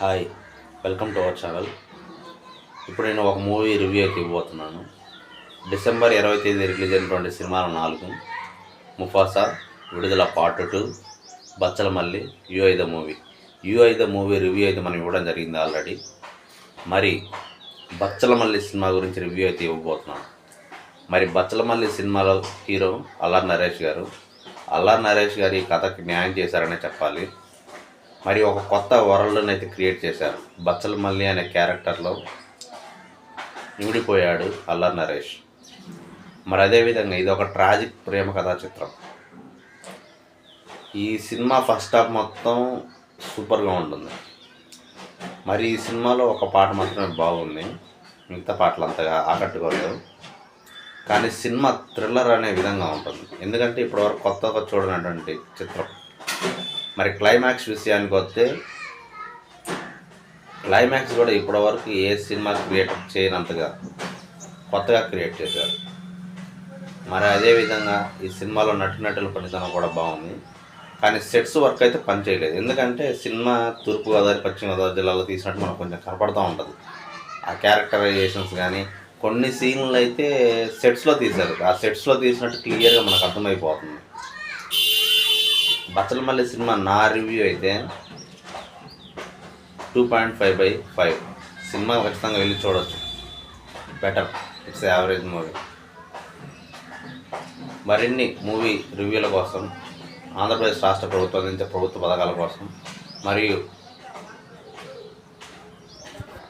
Hi welcome to our channel. ఇప్పుడు నేను ఒక మూవీ రివ్యూ అయితే ఇవ్వబోతున్నాను డిసెంబర్ ఇరవై తేదీ రిలీజ్ అయినటువంటి సినిమాలు నాలుగు. ముఫాసా విడుదల part two Bachchala Malli UI the movie. UI the movie review అయితే మనం ఇవ్వడం జరిగింది ఆల్రెడీ. మరి బచ్చల మల్లి సినిమా గురించి రివ్యూ అయితే ఇవ్వబోతున్నాను. మరి బచ్చల మల్లి సినిమాలో హీరో అల్లార్ నరేష్ గారు. అల్లార్ నరేష్ గారు ఈ కథకి న్యాయం చేశారనే చెప్పాలి. మరి ఒక కొత్త వరల్డ్ని అయితే క్రియేట్ చేశారు. బచ్చల మల్లి అనే క్యారెక్టర్లో ఇమిడిపోయాడు అల్లర్ నరేష్. మరి అదేవిధంగా ఇది ఒక ట్రాజిక్ ప్రేమ కథా చిత్రం. ఈ సినిమా ఫస్ట్ హాఫ్ మొత్తం సూపర్గా ఉంటుంది. మరి ఈ సినిమాలో ఒక పాట మాత్రమే బాగుంది. మిగతా పాటలు అంతగా ఆకట్టుకోలేదు. కానీ సినిమా థ్రిల్లర్ అనే విధంగా ఉంటుంది. ఎందుకంటే ఇప్పటివరకు కొత్తగా చూడనటువంటి చిత్రం. మరి క్లైమాక్స్ విషయానికి వస్తే క్లైమాక్స్ కూడా ఇప్పటి వరకు ఏ సినిమా క్రియేట్ చేయనంతగా కొత్తగా క్రియేట్ చేశారు. మరి అదేవిధంగా ఈ సినిమాలో నటినటుల పనితనం కూడా బాగుంది. కానీ సెట్స్ వర్క్ అయితే పనిచేయలేదు ఎందుకంటే సినిమా తూర్పుగోదావరి పశ్చిమ గోదావరి జిల్లాలో తీసినట్టు మనకు కొంచెం కనపడుతూ ఉంటుంది. ఆ క్యారెక్టరైజేషన్స్ కానీ కొన్ని సీన్లు అయితే సెట్స్లో తీశారు. ఆ సెట్స్లో తీసినట్టు క్లియర్గా మనకు అర్థమైపోతుంది. బచ్చలమల్లి సినిమా నా రివ్యూ అయితే two point five by five. Cinema ఖచ్చితంగా వెళ్ళి చూడవచ్చు బెటర్ ఇట్స్ యావరేజ్ మూవీ మరిన్ని మూవీ రివ్యూల కోసం ఆంధ్రప్రదేశ్ రాష్ట్ర ప్రభుత్వం అందించే ప్రభుత్వ పథకాల కోసం మరియు